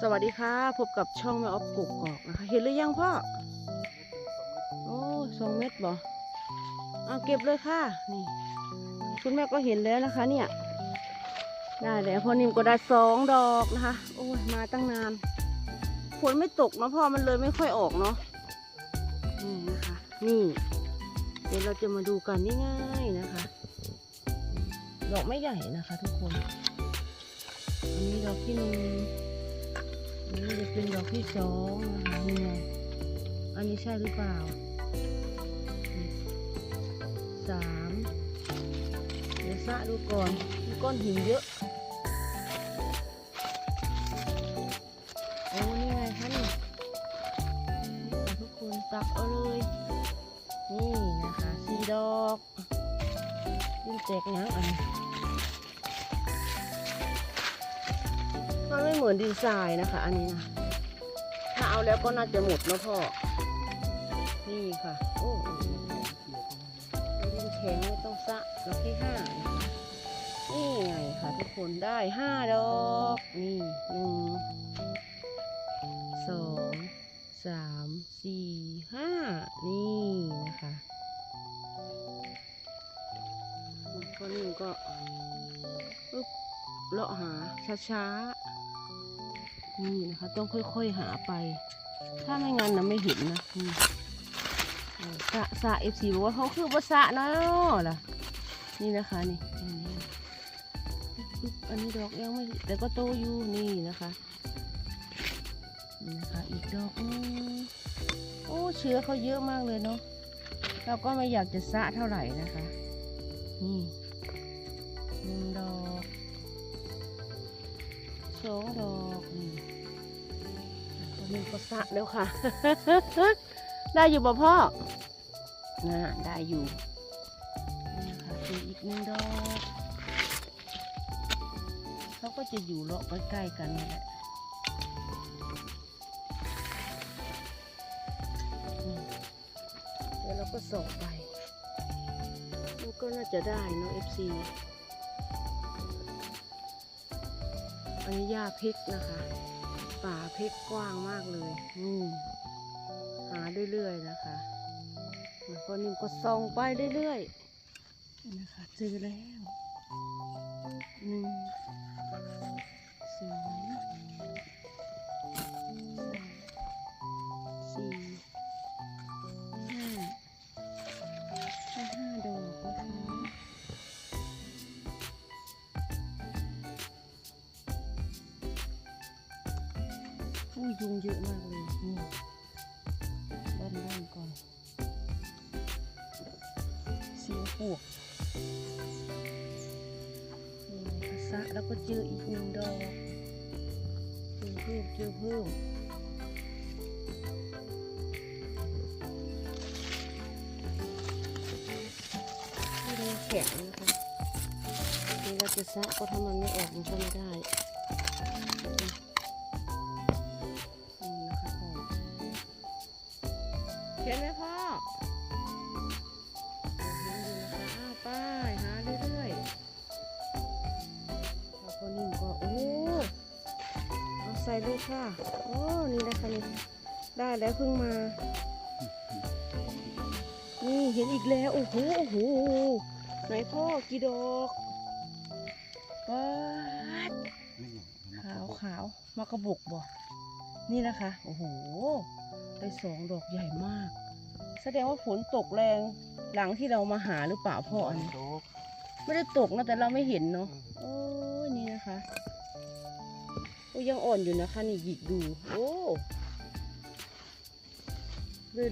สวัสดีค่ะ พบกับช่องแม่ออฟกุกกอกนะคะ เห็นหรือยังพ่อ โอ้สองเม็ดบ่เอาเก็บเลยค่ะ นี่ คุณแม่ก็เห็นแล้วนะคะ เนี่ย ได้แล้วพ่อนิ่มก็ได้สองดอกนะคะ โอ้ยมาตั้งนานฝนไม่ตกเนาะพ่อมันเลยไม่ค่อยออกเนาะ นี่นะคะ นี่ เดี๋ยวเราจะมาดูกันง่ายๆนะคะ ดอกไม่ใหญ่นะคะ ทุกคน อันนี้ดอกที่หนึ่ง นนี้จะเป็นดอกที่สองนะคะนี่ไงอันนี้ใช่หรือเปล่าสามเดี๋ยวสะดูก่อนมีก้อนหินเยอะโอ้นี่ไงคะนี่นี่ค่ะทุกคนตักเอาเลย นี่นะคะสี่ดอกยิ่งแจกยังอันนี้ เหมือนดินทรายนะคะ อันนี้นะถ้าเอาแล้วก็น่าจะหมดนะพ่อ นี่ค่ะ โอ้โหดินแข็งไม่ต้องสะดอกที่ห้านี่ไงค่ะทุกคนได้ห้าดอก นี่หนึ่งสองสามสี่ห้านี่นะคะข้อนี้ก็ปึ๊บเลาะหาช้าๆ นี่นะคะ ต้องค่อยๆหาไป ถ้าไม่งั้นนะไม่เห็นนะสะสะเอฟซีบอกว่าเขาคือภาษาเนาะล่ะ นี่นะคะนี่อันนี้ดอกยังไม่แต่ก็โตอยู่นี่นะคะนี่นะคะอีกดอกโอ้เชื้อเขาเยอะมากเลยเนาะเราก็ไม่อยากจะสะเท่าไหร่นะคะ นี่หนึ่งดอกสองดอก ตอนนี้ก็สะแล้วค่ะ ได้อยู่บ่พ่อน่าได้อยู่นี่ค่ะคืออีกหนึ่งดอกเขาก็จะอยู่เลาะใกล้ๆกันนี่แหละนี่เดี๋ยวเราก็ส่งไปมันก็น่าจะได้เนาะ FC อันนี้หญ้าพริกนะคะ ป่าพริกกว้างมากเลยอืมหาเรื่อยๆนะคะแล้วก็นิ่มก็ส่องไปเรื่อยๆนะคะเจอแล้วหนึ่ง อุ้ยยุงเยอะมากเลยด้านด้านก่อนเสียปวกนี่ภาษะแล้วก็เจออีกหนึ่งดอกเจอเพิ่มเจอเพิ่มนี่เราแข็งนะคะนี่เราจะสะก็ถ้ามันไม่ออกมันก็ไม่ได้ ขียนไหมพ่อเห็นอยู่นะคะอ้าวไป้ายหาเรื่อยๆพอคนนิ่มก็โอ้เอาใส่เลยค่ะ โอ้ นี่นะคะนี่ได้แล้วเพิ่งมา นี่เห็นอีกแล้ว โอ้โห โอ้โห ไหนพ่อกี่ดอกป๊าดขาวขาวมากระบุกบ่ นี่นะคะ โอ้โห ได้สองดอกใหญ่มาก แสดงว่าฝนตกแรงหลังที่เรามาหาหรือเปล่าพ่ออันนี้โตกไม่ได้ตกนะแต่เราไม่เห็นเนาะโอ้ยนี่นะคะโอ้ยยังอ่อนอยู่นะคะนี่หยิกดู โอ้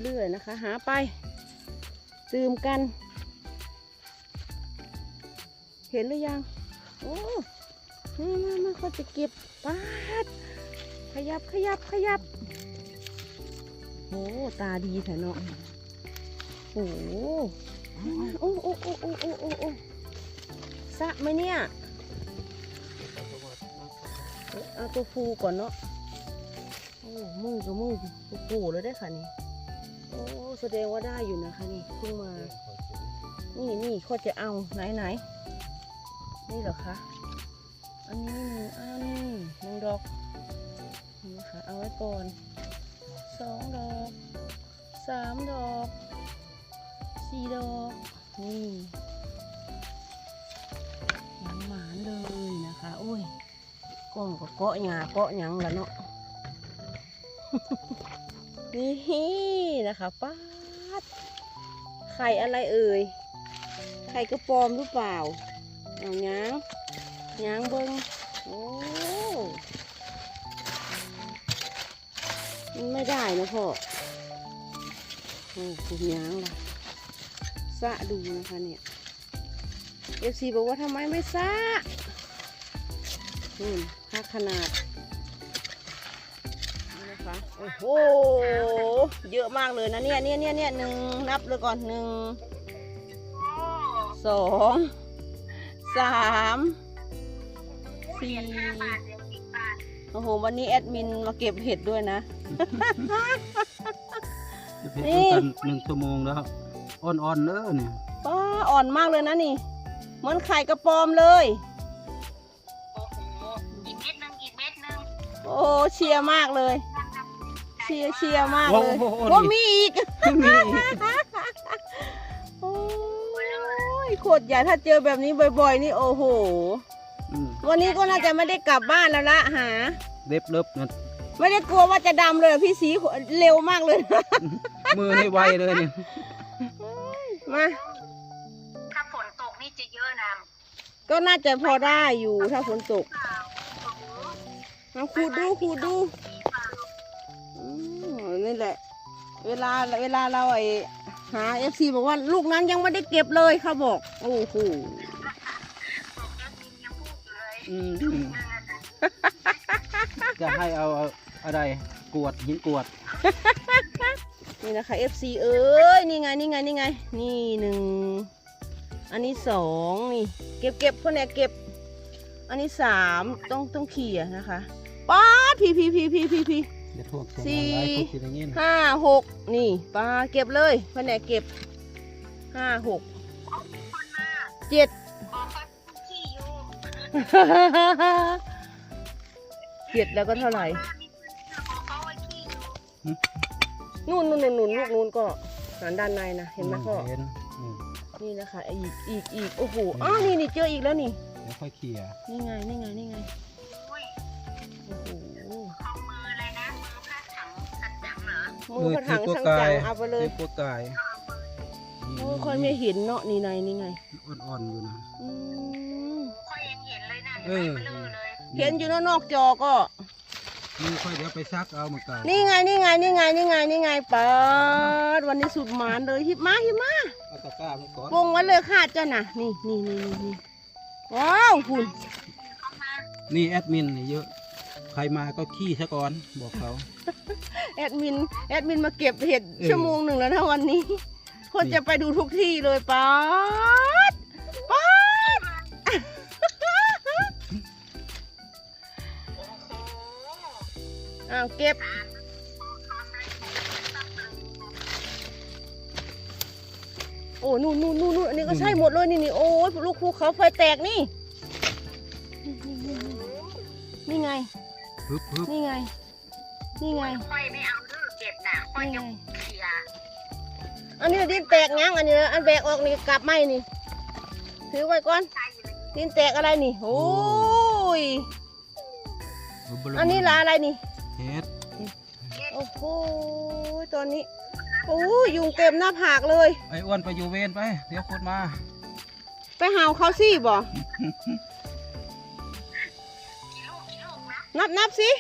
เรื่อยๆนะคะ หาไปตื่มกัน เห็นหรือยัง โอ้มามามาเขาจะเก็บปาดขยับขยับขยับ โอ้ตาดีแท้เนาะโอ้โอ้โอ้โอ้โอ้โอ้โอ้โอ้สะไหมเนี่ยเอาตัวฟูก่อนเนาะโอ้มือกับมือตัวปูแล้วได้ค่ะนี่โอ้แสดงว่าได้อยู่นะคะนี่เพิ่งมา นี่นี่เขาจะเอาไหนไหนนี่เหรอคะอันนี้หนึ่งอันหนึ่งดอกเอาไว้ก่อน สองดอกสามดอกสี่ดอกนี่หมันหมานเลยนะคะโอ้ยกล้องก็เกาะหยาเกาะหยังละเนาะนี่นะคะป้าดไข่อะไรเอ่ยไข่กระปอมหรือเปล่าเอายางยางเบิ้งโอ้ มันไม่ได้นะพ่อ โอ้คุณยางล่ะสะดูนะคะเนี่ยเอฟซีบอกว่าทำไมไม่สะนี่ค่าขนาดนี่นะคะโอ้โห เยอะมากเลยนะเนี่ยเนี่ยเนี่ยเนี่ยหนึ่งนับเลยก่อนหนึ่งสองสามสี่ โอ้โห วันนี้แอดมินมาเก็บเห็ดด้วยนะจะเพชรต้องกันหนึ่งชั่วโมงแล้วอ่อนๆเด้อเนี่ยป้าอ่อนมากเลยนะนี่ เหมือนไข่กระปอมเลย โอ้โหอีกเม็ดหนึงอีกเม็ดหนึงโอ้เชียร์มากเลย เชียร์เชียร์มากโอ้เลยโหว่ามีอีกมีโอ้ยโคตรใหญ่ถ้าเจอแบบนี้บ่อยๆ นี่โอ้โหอืม วันนี้ก็น่าจะไม่ได้กลับบ้านแล้วละหา เล็บเล็บนะไม่ได้กลัวว่าจะดำเลยอะพี่สีเร็วมากเลยมือให้ไวเลยเนี่ยมาถ้าฝนตกนี่จะเยอะนะก็น่าจะพอได้อยู่ถ้าฝนตกโอ้โหมาขูดดูขูดดูอืมนี่แหละ เวลาเวลาเราไอหาเอฟซีบอกว่าลูกนั้นยังไม่ได้เก็บเลยเขาบอก โอ้โห อยู่เลยอืมจะให้เอาเอาอะไรกวดหินกวด นี่นะคะเอฟซีเอ้ยนี่ไงนี่ไงนี่ไง นี่หนึ่งอันนี้สองนี่เก็บเก็บคนเนี้ยเก็บ อันนี้สามต้องต้องเขี่ยนะคะป๊าดพีพีพีพีพีพีเดี๋ยวพวกสี่ส่งอะไรพวกสิอย่างงี้นะห้าหกนี่ปลาเก็บเลยแผนกเก็บห้าหกเจ็ด เจ็ดแล้วก็เท่าไหร่บอกเขาว่าขี้อยู่นู่นนู่นนู่นนู่นลูกนู่นก็หันด้านในนะเห็นไหมพ่อเห็นอืมนี่นะคะอีกอีกอีกโอ้โหอ้าวนี่นี่เจออีกแล้วนี่เดี๋ยวค่อยเคลียร์นี่ไงนี่ไงนี่ไงอุ้ยโอ้โหเขามืออะไรนะมือผ้าถังสัดจังเหรอมือพระถังช่างจังเอาไปเลยพวกกายโอ้ค่อยไม่เห็นเนาะนี่ไงนี่ไงอ่อนๆอยู่นะอืมค่อยยัง เห็นเลยนะเอเห็นอไหมเบลอเลยเห็นอยู่นอกจอก็ นี่ค่อยเดี๋ยวไปซักเอาเหมือนกันนี่ไงนี่ไงนี่ไงนี่ไงนี่ไงเปิดวันนี้สุดหมานเลยหิบมาหิบมาเอาตะกร้ามาก่อนวงไว้เลยค่ะเจ้าน่ะ นี่นี่นี่นี่นี่ว้าวคุณเขามานี่แอดมินนี่เยอะ ใครมาก็ขี้ซะก่อนบอกเขา แอดมินแอดมินมาเก็บเห็ดเออชั่วโมงหนึ่งแล้วนะวันนี้ คนนี่จะไปดูทุกที่เลยป๊า อ้าวเก็บ โอ้นู่นนู่นนู่นนู่นอันนี้ก็ใช่หมดเลยนี่นี่โอ้ยลูกภูเขาไฟแตกนี่ นี่ไง ฮึบฮึบนี่ไง นี่ไง ค่อยไม่เอาเลือกเก็บนะค่อยนี่จะไงเคลียร์อันนี้ดินแตกยังอันนี้อันแบกออกนี่กลับไม่นี่ ถือไว้ก่อน ใช่เลยดินแตกอะไรนี่ โอ้ย ฮึบลงอันนี้ละอะไรนี่เฮ็ด โอ้โหตอนนี้โอ้ยยุงเต็มหน้าผากเลย ไอ้อ้วนไปอยู่เวรไป เดี๋ยวคนมา ไปหาวเขาสิบ่กี่ลูกกี่ลูกนะนับนับสิ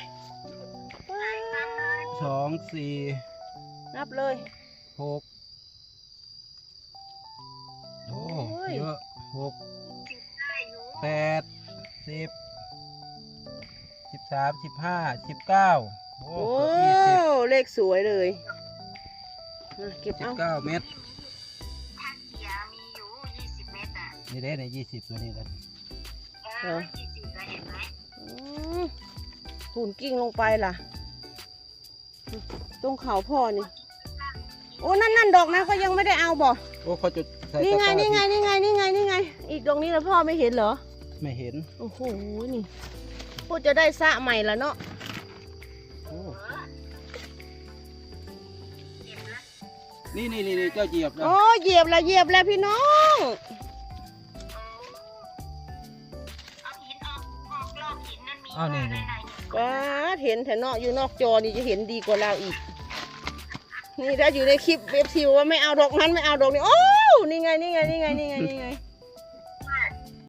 สองสี่นับเลยหกโอ้โอ้ยเยอะหกได้อยู่แปดสิบสิบสามสิบห้าสิบเก้า โอ้โอ้เกือบยี่สิบเลขสวยเลยอะเก็บสิบเอาเก้าเมตรถ้าเกียร์มีอยู่ยี่สิบเมตรอะนี่ได้ในยี่สิบตัวนี้แล้วเออยี่สิบก็เห็นไหมอืมหุ่นกิ้งลงไปล่ะ ตรงเขาพ่อนี่ โอ้นั่นนั่นดอกนะก็ยังไม่ได้เอาบ่โอ้เขาจะใส่นี่ไงตะกร้านี่ไงนี่ไงนี่ไงนี่ไง อีกตรงนี้แล้วพ่อไม่เห็นเหรอ ไม่เห็น โอ้โห นี่พูดจะได้สระใหม่ละเนาะ นี่นี่นี่นี่เจ้าเหยียบนะโอ้เหยียบแล้วเหยียบแล้วพี่น้องเอาหินออกออกรอบหินนั่นมีอ้าวนี่ในนี่ไหนว้าดเห็นแต่นอกอยู่นอกจอนี่จะเห็นดีกว่าเราอีก นี่ถ้าอยู่ในคลิปเว็บซิวว่าไม่เอาดอกนั้นไม่เอาดอกนี้โอ้นี่ไงนี่ไงนี่ไงนี่ไงนี่ไง